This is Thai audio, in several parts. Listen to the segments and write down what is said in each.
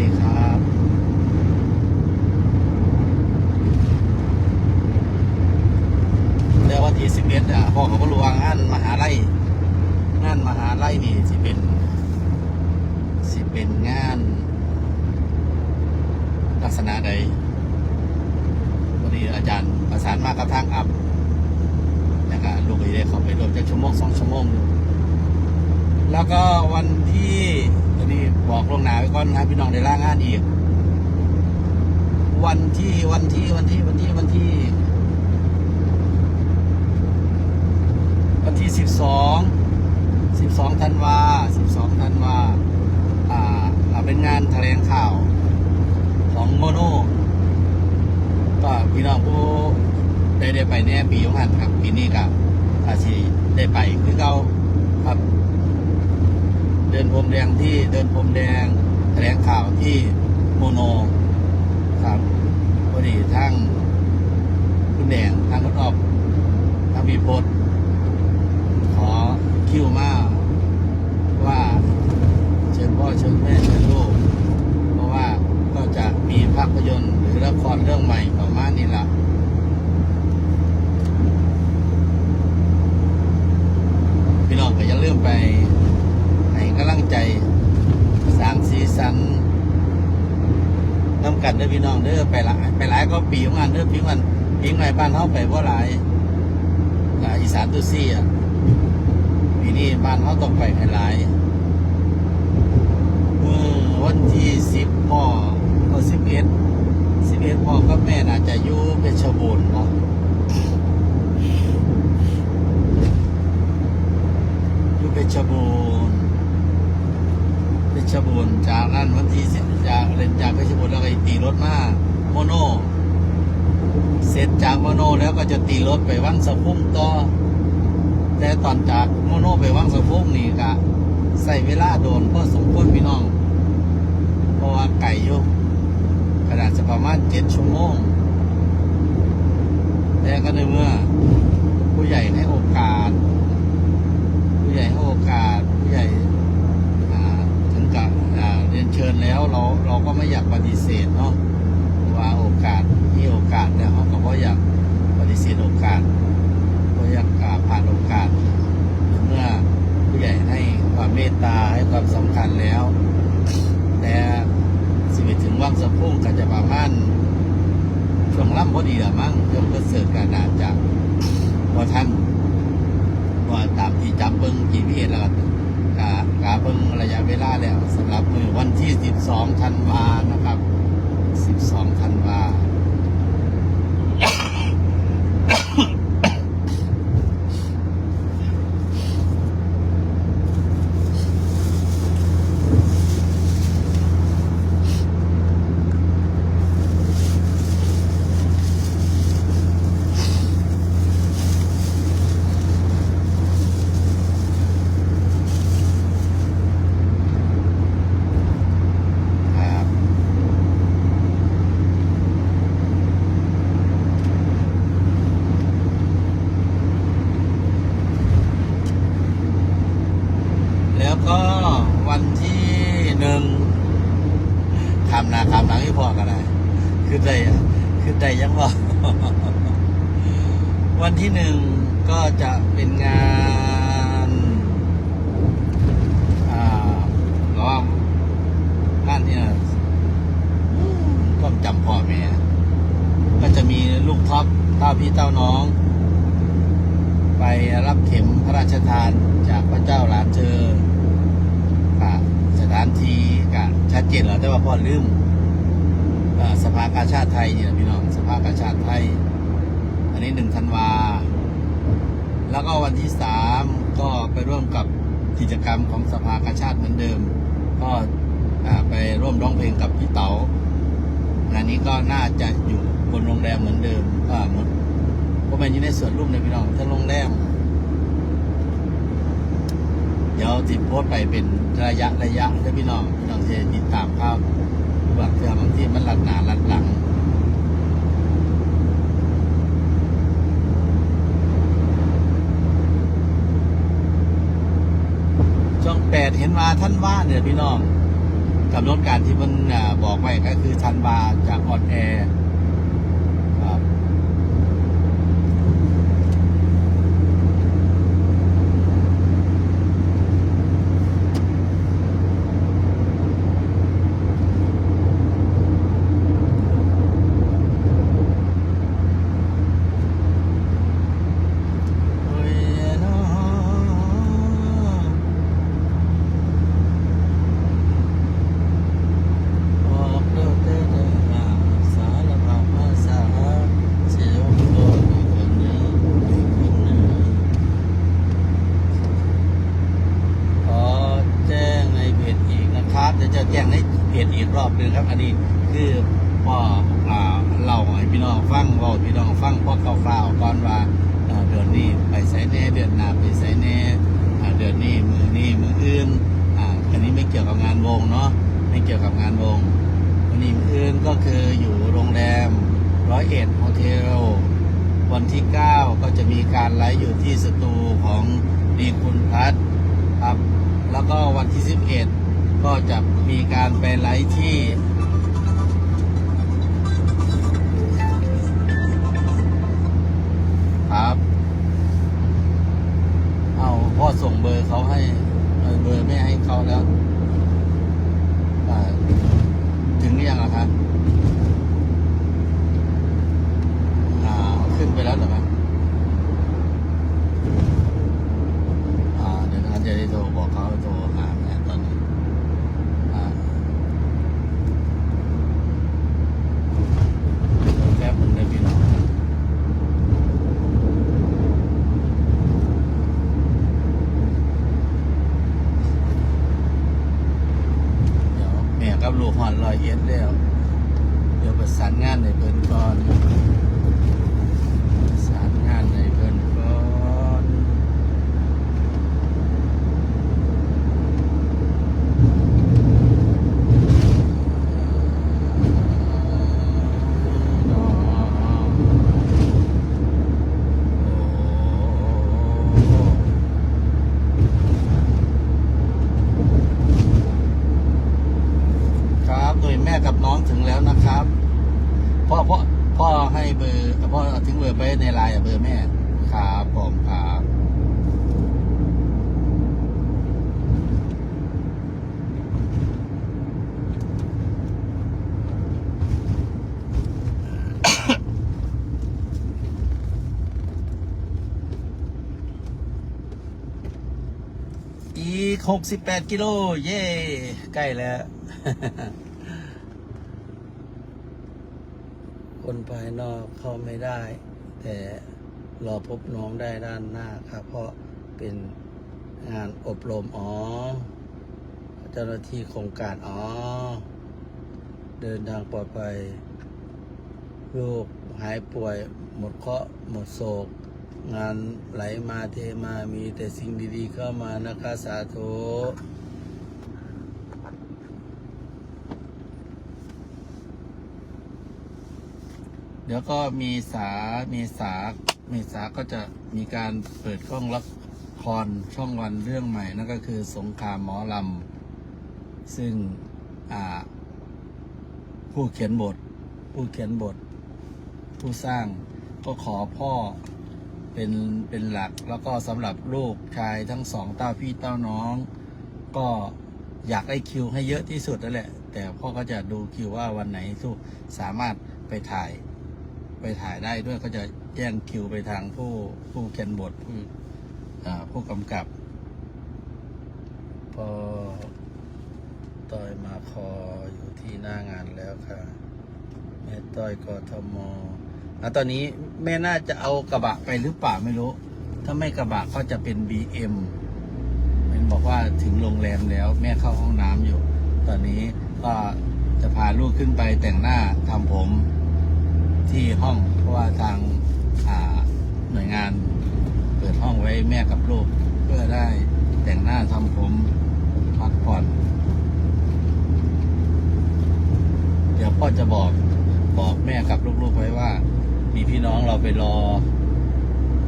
ดีครับแล้ววันที่สิบเอ็ดอะพ่อเขาก็รู้ว่างานมหาลัยงานมหาลัยนี่สิเป็น สิเป็นงาน ลักษณะใดวันนี้อาจารย์ประสานมากับทางอัพแล้วก็ลูกก็ได้เข้าไปรวมจักชั่วโมงสองชั่วโมงอยู่แล้วก็วันที่วันนี้บอก ลวงหนาไว้ก่อนพี่น้องได้ล่างานอีก วันที่วันที่วันที่วันที่วันที่ วันที่สิบสองสิบสองธันวาสิบสองธันวาอ่าอ่าเป็นงานแถลงข่าวของโมโนก็พี่น้องผู้ได้ได้ไปแน่ปีของหันครับปีนี้กับอาชีได้ไปคือเขาครับ เดินพรมแดงที่เดินพรมแดง แถลงข่าวที่โมโน ครับพอดีทั้งคุณแดงทางคุณออบทางมีโพสขอคิวมาว่าเชิญพ่อเชิญแม่เชิญลูก เพราะว่าก็จะมีภาพยนตร์หรือละครเรื่องใหม่ประมาณนี้ละพี่น้องก็อย่าลืมไป ให้กำลังใจสร้างสีสัน น้ำกันเด้อพี่น้องเด้อไปหลายไปหลายก็ปีของงานเด้อปีของงานปีใหม่บ้านเขาไปว่าหลายหลายอีสานตุซี่อะปีนี้บ้านเขาต้องไปให้หลายเมื่อวันที่สิบพ่อก็สิบเอ็ดสิบเอ็ดพ่อกับแม่น่าจะอยู่เพชรบูรณ์เนาะอยู่เพชรบูรณ์เพชรบูรณ์จากนั้นวันที่สิบ จากเล่นจากเพชรบูรณ์แล้วก็ตีรถมาโมโน เสร็จจากโมโนแล้วก็จะตีรถไปวังสะพุ่งต่อแต่ตอนจากโมโนไปวังสะพุ่งนี่ก็ใส่เวลาโดนพอสมควรพี่น้อง เพราะว่าไก่อยู่ขนาดจะประมาณเจ็ดชั่วโมงแต่ก็ในเมื่อ ผู้ใหญ่ให้โอกาส ผู้ใหญ่ให้โอกาสผู้ใหญ่าถึงกับอ่าเรียนเชิญแล้วเราเราก็ไม่อยากปฏิเสธเนาะว่าโอกาสมีโอกาสแต่เขาก็บ่อยากปฏิเสธโอกาสก็อยากอ่าผ่านโอกาส เมื่อผู้ใหญ่ให้ความเมตตาให้ความสำคัญแล้ว แต่สิไปถึงว่างสะพุ่งก็จะประมาณช่วงล่ำพอดีละมั้งช่วงก็เสิร์ฟกันอาจจะพอท่านว่าตามที่จับเบิ้งกี่พีแล้วก็าเบิ้งระยะเวลาแล้วสำหรับมือวันที่ 12ธันวานะครับ 12ธันวา ครับ แล้วก็วันที่หนึ่ง คำนาคำหลังที่พอกันนะขึ้นได้ขึ้นได้ยังบอกวันที่หนึ่งก็จะเป็นงานอ่าก็ว่างานเนี่ยก็จำพ่อแม่ก็จะมีลูกท็อปเต้าพี่เต้าน้อง ไปรับเข็มพระราชทานจากพระเจ้าหลานเธอ สถานที่ก็ชัดเจนแล้วแต่ว่าพ่อลืมสภากาชาติไทยเนี่ยพี่น้องสภากาชาติไทย อันนี้หนึ่งธันวา แล้วก็วันที่สามก็ไปร่วมกับกิจกรรมของสภากาชาติเหมือนเดิม ก็ไปร่วมร้องเพลงกับพี่เต๋างานนี้ก็น่าจะอยู่บนโรงแรมเหมือนเดิมอ่าหมดผมเป็นอยู่ในส่วนรูปในพี่น้องทั้งโรงแรม ดี๋ยวติดโพสไปเป็นระยะระยะให้พี่น้องพี่น้องจะติดตามภาพบางเทื่อบางที่มันหลัดหนาหลัดหลังช่องแปดเห็นมาท่านว่าเนี่ยพี่น้องกำหนดการที่มันบอกไว้ก็คือธันวาจะออนแอร์ครับ โอ้ยเนาะบอกเด้อเด้อเด้อมาสารพัดภาษาเสียงตัวอีกคนหนึ่งอีกคนหนึ่งขอแจ้งในเพจอีกนะครับเดี๋ยวจะ แจ้งในเพจอีกรอบหนึ่งครับ อันนี้คือพ่ออเล่าให้พี่น้องฟังว่าพี่น้องฟังพ่อคร่าวๆก่อนว่าเดือนนี้ไปใส่แน่เดือนหน้าไปใส่แน่เดือนนี้มือนี้มืออื่นอ่าอันนี้ไม่เกี่ยวกับงานวงเนาะไม่เกี่ยวกับงานวงวันนี้มืออื่นก็คืออยู่โรงแรมร้อยเอ็ดโฮเทลวันที่ 9 ก็จะมีการไลฟ์อยู่ที่สตูของดีคุณพัฒน์ครับ แล้วก็วันที่ 11 ก็จะมีการไปไลฟ์ที่ครับ เอาพ่อส่งเบอร์เขาให้เบอร์ไม่ให้เขาแล้ว ถึงหรือยังอะครับอ่าขึ้นไปแล้วเหรอครับอ่าเดี๋ยวนะครับจะได้โทรบอกเขาโทรหาแม่ตอนนี้อ่าเดี๋ยวแป๊บหนึงนะพี่น้อง เดี๋ยวแม่กับลู กหอนลอยเอ็ดแล้ว เดี๋ยวประสานงานในเพิ่นก่อนประสานงานในเพิ่นก่อนโอ้ ครับโดยแม่กับน้องถึงแล้วนะครับพ่อพ่อพ่อให้เบอร์พ่อทิ้งเบอร์ไปในไลน์อะเบอร์แม่ครับผมครับ อีก หกสิบแปดกิโล เย่ใกล้แล้ว คนภายนอกเข้าไม่ได้ แต่รอพบน้องได้ด้านหน้าครับ เพราะเป็นงานอบรม อ๋อ เจ้าหน้าที่โครงการ อ๋อ เดินทางปลอดภัยลูกหายป่วย หมดเคราะห์หมดโศก งานไหลมาเทมามีแต่สิ่งดีๆเข้ามานะคะสาธุเดี๋ยวก็มีสามีสามีสาก็จะมีการเปิดกล้องละครช่องวันเรื่องใหม่นั่นก็คือสงครามหมอลำซึ่งผู้เขียนบท ผู้เขียนบท ผู้สร้างก็ขอพ่อ เป็นเป็นหลักแล้วก็สำหรับลูกชายทั้งสองเต้าพี่เต้าน้อง ก็อยากได้คิวให้เยอะที่สุดนั่นแหละ แต่พ่อก็จะดูคิวว่าวันไหนทุกสามารถไปถ่าย ไปถ่ายได้ด้วยก็จะแย่งคิวไปทางผู้ผู้เขียนบทผู้อ่าผู้กำกับ พอต้อยมาคออยู่ที่หน้างานแล้วค่ะแม่ต้อยกทม อะตอนนี้แม่น่าจะเอากระบะไปหรือเปล่าไม่รู้ ถ้าไม่กระบะก็จะเป็น BM มันบอกว่าถึงโรงแรมแล้ว แม่เข้าห้องน้ำอยู่ ตอนนี้ก็จะพาลูกขึ้นไปแต่งหน้าทำผมที่ห้องเพราะว่าทางาหน่วยงาน เปิดห้องไว้แม่กับลูก เพื่อได้แต่งหน้าทำผมพักผ่อน เดี๋ยวพ่อจะบอกบอกแม่กับลูกๆไว้ว่า มีพี่น้องเราไปรอ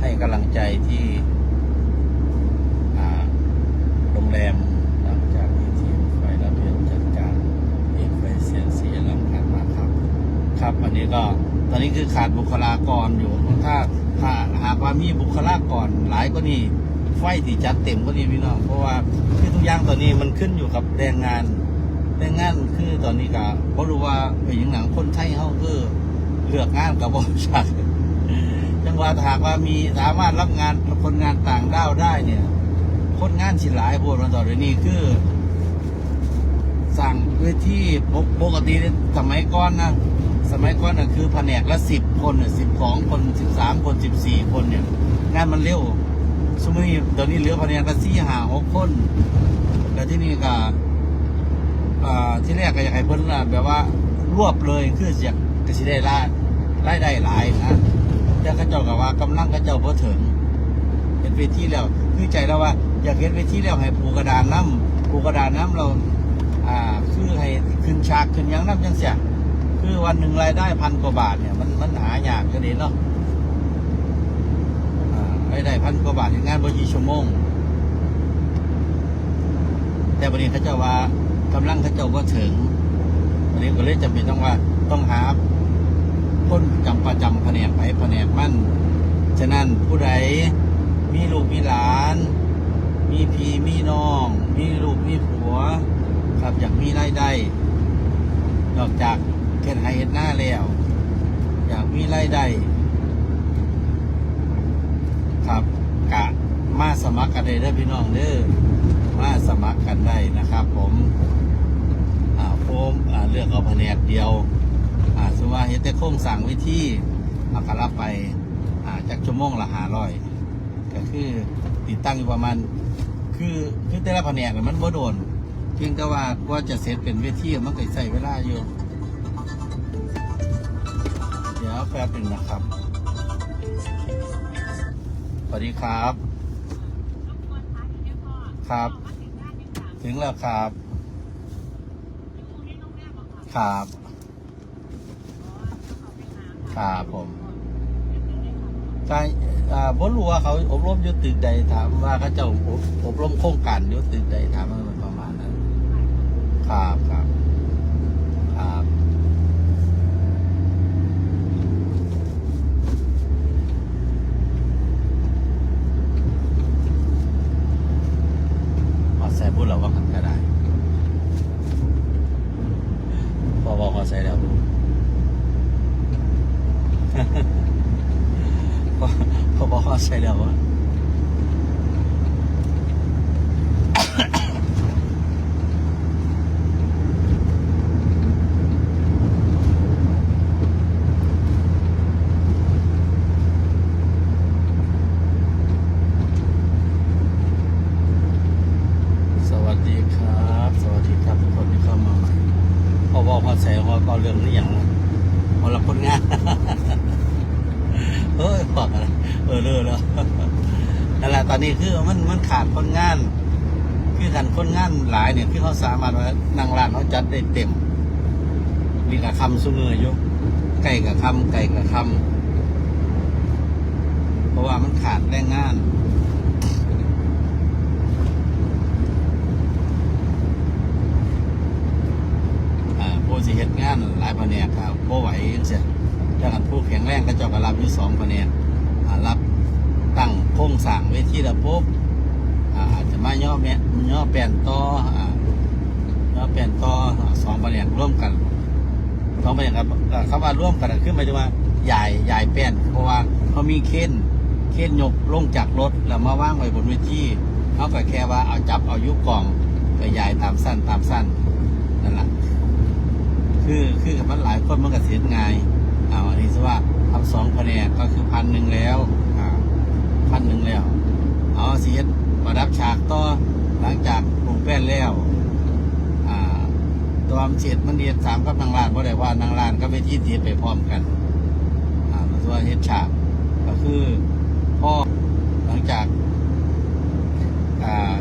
ให้กำลังใจที่โรงแรมหลังจากที่ทีมไฟระเบียนจัดการเองไฟเสียเสียลำขาดมาครับ ครับอันนี้ก็ตอนนี้คือขาดบุคลากรอยู่ถ้าถ้าหาความมีบุคลากรหลายก็นี่ไฟที่จัดเต็มก็นี่พี่น้องเพราะว่าที่ทุกอย่างตอนนี้มันขึ้นอยู่กับแรงงานแรงงานคือตอนนี้ก็เพราะรู้ว่าไปอย่งหนังคนไทยเขาคือ เลือกงานกับบริษัทจังหวะหากว่ามีสามารถรับงานคนงานต่างด้าวได้เนี่ย คนงานสิหลายพวกมันต่อเดี๋ยวนี้คือ สั่งเวทีปกปกติสมัยก่อนนะสมัยก่อนน่ะคือแผนกละสิบคนสิบสองคนสิบสามคนสิบสี่คนเนี่ยงานมันเร็วสมัยนี้ตอนนี้เหลือแผนกละสี่ห้าหกคนแล้วที่นี่ก็ที่แรกก็อยากให้เพิ่นนะแบบว่า รวบเลยคือเสียกสิได้รายรายได้หลายนะแต่เขาเจ้ากับว่ากำลังเขาเจ้าพอถึงเห็นเวทีแล้วคือใจแล้วว่า อยากเห็นเวทีแล้วให้ปูกระดานน้ำปูกระดานน้ำเราอ่าคือให้ขึ้นฉากขึ้นยังน้ำจังเสียคือวันหนึ่งรายได้พันกว่าบาทเนี่ยมันมันหายากก็ดีเนาะรายได้พันกว่าบาทในงานบริชั่วโมง แต่วันนี้เขาเจ้าว่ากำลังเขาเจ้าก็ถึง วันนี้ก็เลยจำเป็นต้องว่าต้องหาคนจำประจำแผนกไปแผนกมั่น ฉะนั้นผู้ใดมีลูกมีหลาน มีพี่มีน้อง มีลูกมีผัว ครับอยากมีรายได้ นอกจากเค่นไฮเฮ็ดหน้าแล้ว อยากมีรายได้ครับกะมาสมัครกันได้เด้อพี่น้องเด้อมาสมัครกันได้นะครับ ผม มเลือกเอาแผนกเดียวสมมติว่าเฮ็ดแต่โครงสั่งวิธีเอากรับไปจากชั่วโมงละหาร้อยก็คือติดตั้งอยู่ประมาณคือคือแต่ละแผนกน่ะมันบ่โดนเพียงแต่ว่าว่าจะเสร็จเป็นเวทีมันก็ใส่เวลาอยู่ เดี๋ยวแป๊บหนึ่งนะครับ สวัสดีครับ ครับ ถึงแล้วครับ ครับครับผมการอ่าบ่รู้ว่าเขาอบรมยุติใดถามว่าเขาจะอบรมโครงการยุติใดถามว่ามันประมาณนั้นครับครับขอใส่บุญเราก็ขันก็ได้ พอบอกขอใส่แล้วบุญ พ อพอบอกขอใส่แล้ววะ สวัสดีครับ สวัสดีครับทุกคนที่เข้ามาใหม่พอบอกพอใส่พอเอาเรื่องนี้อย่างนะพอละคนงาน เฮ้ยบอก อะไรเออเลิกแล้วนั่นแหละตอนนี้คือมันมันขาดคนงาน คือกันคนงานหลายเนี่ยที่เขาสามารถว่านางร้านเขาจัดได้เต็มมีกับคำซุ้มืออยู่ไก่กับคำไก่กับคำเพราะว่ามันขาดแรงงานอ่าผู้สิเฮ็ดงานหลายแผนกครับบ่ไหวจังซี่ถ้ากันผู้แข็งแรงก็เจ้าก็รับอยู่สองแผนกรับ สร้างเวทีระบบอ่าอาจจะมาย่อแม่ย่อแปลนต่อย่อแปลนต่อสองแผนร่วมกันสองแผนครับอ่าคำว่าร่วมกันคือหมายถึงว่าใหญ่ใหญ่แป้นเพราะว่าเขามีเค้นเค้นยกลงจากรถแล้วมาว่างไว้บนเวทีเขาก็แค่ว่าเอาจับเอายุกกล่องไปยายตามสั้นตามสั้นนั่นแหละคือคือกับมันหลายคนมันก็เสียง่ายเอาอันนี้ซะว่าทำสองแผนก็คือพันหนึ่งแล้ว พันหนึ่งแล้ว เอาเสียประดับฉากต่อหลังจากปรุงแป้นแล้วตัวมเสียดมันเรียนสามกับนางลานเพราะได้ว่านางลานก็ไปที่เทียไปพร้อมกันตัวเฮ็ดฉากก็คือพ่อหลังจากอ่า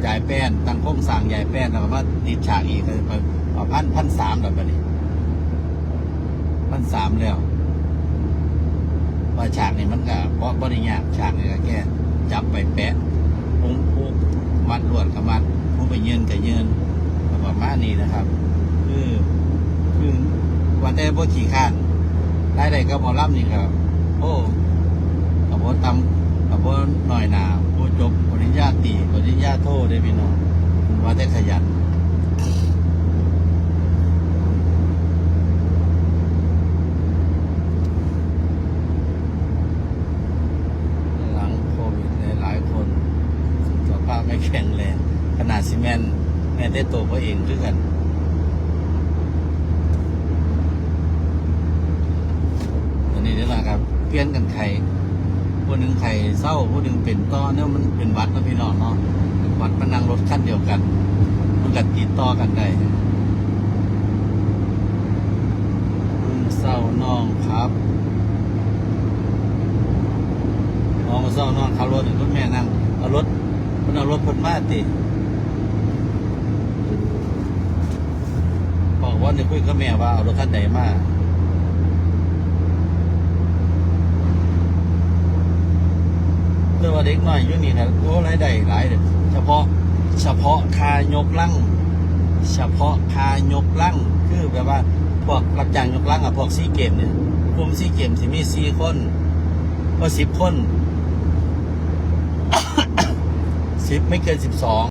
ใหญ่แป้นตั้งครงสร้างใหญ่แป้นแล้วก็มาติดฉากอีกก็ไปเอพันพันสามแบบนี้พันสามแล้ว ว่าฉากนี่มันก็เพราะบริญากฉากนี่ก็แค่จับไปแปะปุ้งปุ๊มัดลวดกับมัดผู้ไปยืนกับยืนประมาณนี้นะครับ คือคือวันแต่บ่ขี่ข้านรายได้ก็หมอลำนี่ครับโอ้กับบ่ตำกับบ่น้อยหนาผู้จบปริญญาตรีปริญญาโทได้พี่น้องว่าแต่ขยัน หลังโควิดหลายๆคนสุขภาพไม่ แข็งแรงขนาดซีเมนต์แม่ได้ตัวเขาเองด้วยกันอันนี้นี่แหละครับเปลี่ยนกันไข่ผู้หนึ่งไข่เศร้าผู้หนึ่งเป็นต้อเนี่ยมันเป็นวัดนะพี่น้องเนาะวัดมันนั่งรถขั้นเดียวกันมันกัดติดต่อกันได้อืมเศร้าน้องครับน้องมาเศร้าน้องขับรถคุณแม่นั่งเอารถ มันเอารถเพ้นมาติบอกว่าเนี่ยคุยกับแม่ว่าเอารถคันใดมาเรื่องว่าเด็กน้อยอยู่นี่ครับโอ้รายได้หลายเลยเฉพาะ เฉพาะคายกลั่งเฉพาะคายกลั่งคือแบบว่าพวกรับจ้างยกลั่งกับพวกซีเกมเนี่ยกลุ่มซีเกมสิมีสี่คนก็สิบคน สิบ ไม่เกินสิบสอง